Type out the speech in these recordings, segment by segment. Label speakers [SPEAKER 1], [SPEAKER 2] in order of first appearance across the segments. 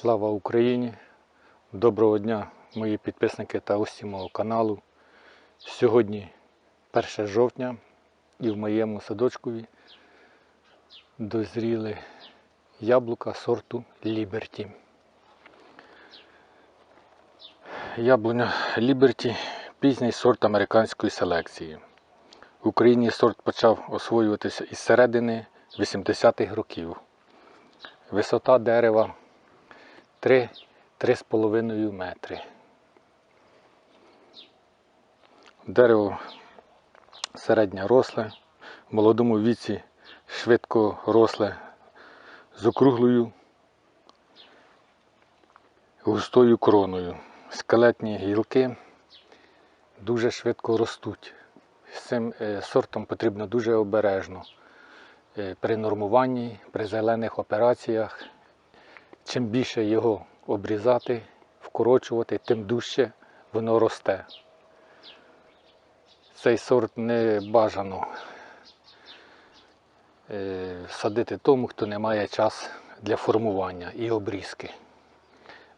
[SPEAKER 1] Слава Україні! Доброго дня, мої підписники та гості мого каналу. Сьогодні 1 жовтня і в моєму садочкові дозріли яблука сорту Liberty. Яблуня Liberty пізній сорт американської селекції. В Україні сорт почав освоюватися із середини 80-х років. Висота дерева 3-3,5 метри. Дерево середньо росле, в молодому віці швидко росле з округлою густою кроною. Скелетні гілки дуже швидко ростуть. З цим е, сортом потрібно дуже обережно е, при нормуванні, при зелених операціях. Чим більше його обрізати, вкорочувати, тим дужче воно росте. Цей сорт не бажано е, садити тому, хто не має час для формування і обрізки.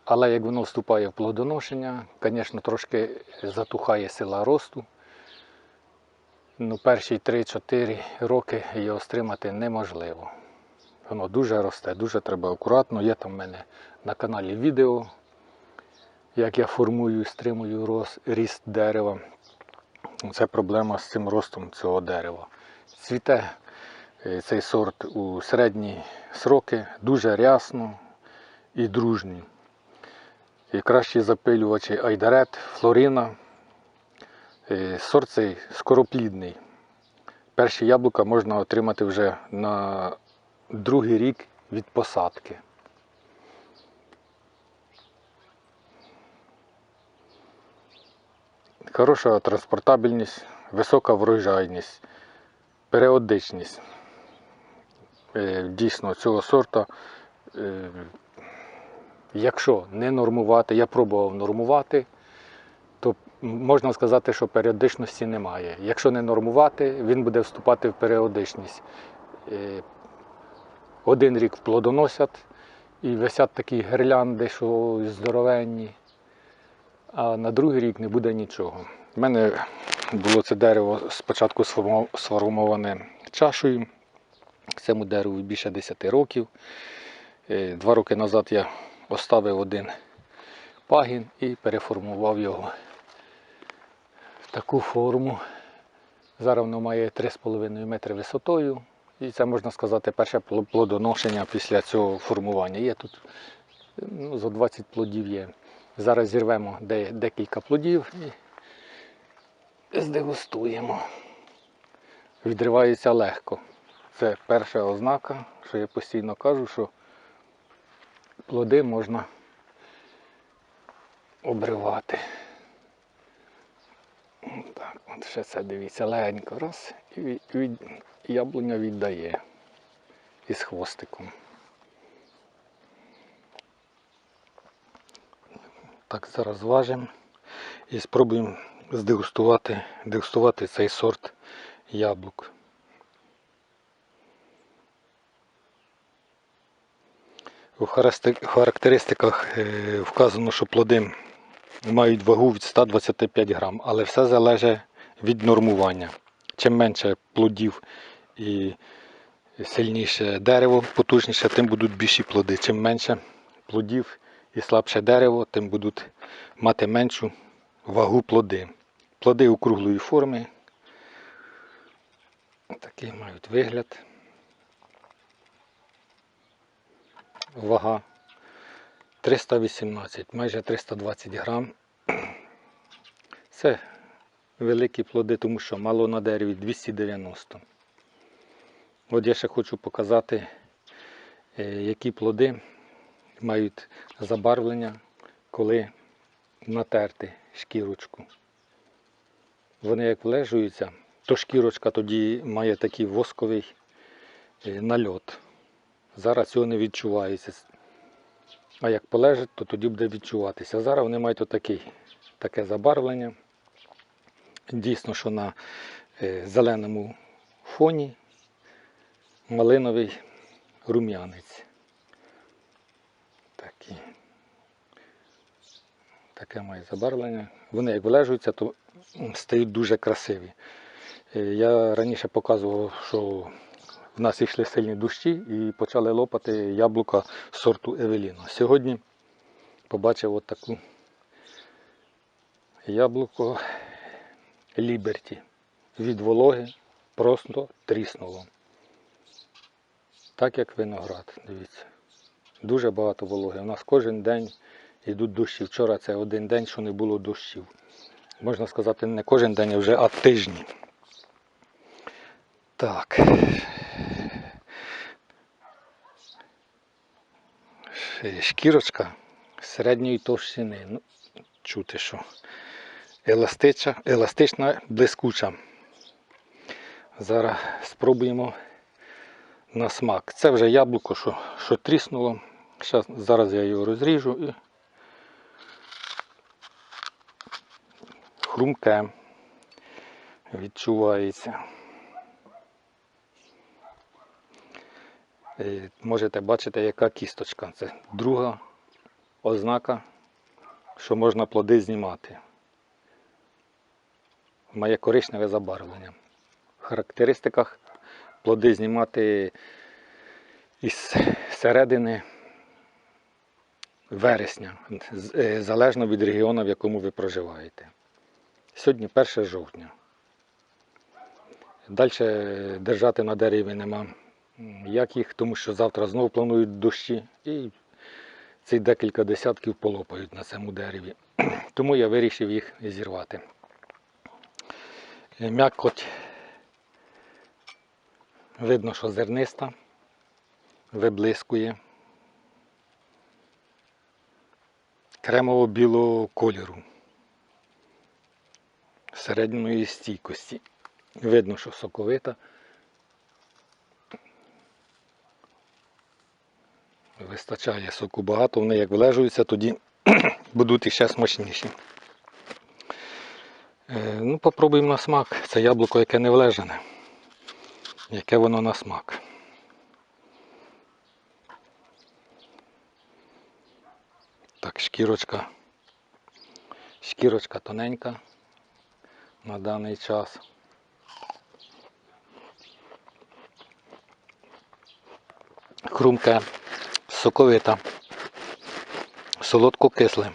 [SPEAKER 1] Але як воно вступає в плодоношення, звісно, трошки затухає сила росту. Ну, перші 3-4 роки його стримати неможливо. Воно дуже росте, дуже треба акуратно. Є там в мене на каналі відео, як я формую і стримую роз- ріст дерева. Це проблема з цим ростом цього дерева. Цвіте е, цей сорт у середні сроки, дуже рясно і дружні. І кращі запилювачі Айдарет, Флорина. Е, Сорт цей скороплідний. Перші яблука можна отримати вже на другий рік від посадки. Хороша транспортабельність, висока врожайність, періодичність. Е, Дійсно, цього сорта, е, якщо не нормувати, я пробував нормувати, то можна сказати, що періодичності немає. Якщо не нормувати, він буде вступати в періодичність. Один рік плодоносять і висять такі гірлянди, що здоровенні, а на другий рік не буде нічого. У мене було це дерево спочатку сформоване чашею. Цьому дереву більше 10 років. Е, Два роки назад я поставив один пагін і переформував його в таку форму. Зараз воно має 3,5 метри висотою. І це можна сказати перше плодоношення після цього формування. Є тут ну, зо 20 плодів є. Зараз зірвемо декілька плодів і здегустуємо. Відривається легко. Це перша ознака, що я постійно кажу, що плоди можна обривати. Так, от ще це дивіться, легенько раз і від, яблуня віддає із хвостиком. Так, зараз важимо і спробуємо здегустувати дегустувати цей сорт яблук. У характеристиках е, вказано, що плоди мають вагу від 125 грам, але все залежить від нормування. Чим менше плодів і сильніше дерево, потужніше, тим будуть більші плоди. Чим менше плодів і слабше дерево, тим будуть мати меншу вагу плоди. Плоди округлої форми. Такий мають вигляд. Вага 318, майже 320 грам. Це великі плоди, тому що мало на дереві 290. От я ще хочу показати, е, які плоди мають забарвлення, коли натерти шкірочку. Вони як влежуються, то шкірочка тоді має такий восковий е, нальот. Зараз цього не відчувається. А як полежить, то тоді буде відчуватися. Зараз вони мають отакий, таке забарвлення. Дійсно, що на е, зеленому фоні малиновий рум'янець. Такий. таке має забарвлення. Вони як вилежуються, то стають дуже красиві. Е, Я раніше показував, що в нас йшли сильні дощі і почали лопати яблука сорту Евеліно. Сьогодні побачив от таку яблуко Ліберті. Від вологи просто тріснуло. Так як виноград, дивіться. Дуже багато вологи. У нас кожен день йдуть дощі. Вчора це один день, що не було дощів. Можна сказати, не кожен день, а вже а тижні. Так. Шкірочка середньої товщини. Ну, чути, що еластична, еластична, блискуча. Зараз спробуємо на смак. Це вже яблуко, що, що тріснуло. Щас, зараз я його розріжу і хрумке відчувається. Е, Можете бачити, яка кісточка. Це друга ознака, що можна плоди знімати. Має коричневе забарвлення. В характеристиках плоди знімати із середини вересня, е, залежно від регіону, в якому ви проживаєте. Сьогодні 1 жовтня. Далі держати на дереві нема як їх, тому що завтра знову планують дощі і ці декілька десятків полопають на цьому дереві. Тому я вирішив їх зірвати. Е, М'якоть видно, що зерниста, виблискує. Кремово-білого кольору. Середньої стійкості. Видно, що соковита. Вистачає соку багато, вони як вилежуються, тоді будуть іще смачніші. Е, Ну, попробуємо на смак. Це яблуко, яке не влежене. Яке воно на смак. Так, шкірочка. Шкірочка тоненька на даний час. Хрумке, соковита, солодко-кисле,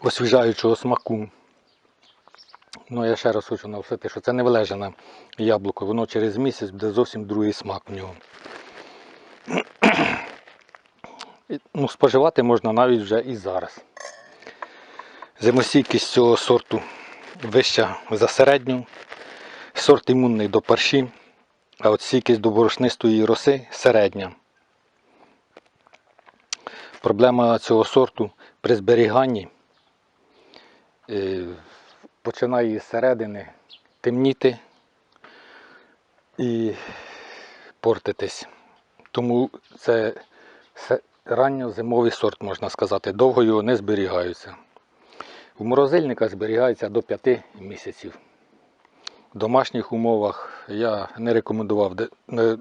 [SPEAKER 1] освіжаючого смаку. Ну, я ще раз хочу наголосити, що це не влежане яблуко, воно через місяць буде зовсім другий смак в нього. Ну, споживати можна навіть вже і зараз. Зимостійкість цього сорту вища за середню. Сорт імунний до парші, а от стійкість до борошнистої роси середня. Проблема цього сорту при зберіганні е, починає з середини темніти і портитись. Тому це ранньозимовий сорт, можна сказати. Довго його не зберігаються. У морозильниках зберігається до 5 місяців. В домашніх умовах я не рекомендував,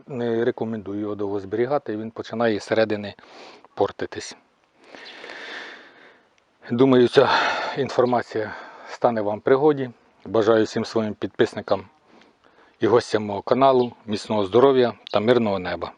[SPEAKER 1] не, рекомендую його довго зберігати, він починає зсередини портитись. Думаю, ця інформація стане вам пригоді. Бажаю всім своїм підписникам і гостям мого каналу міцного здоров'я та мирного неба.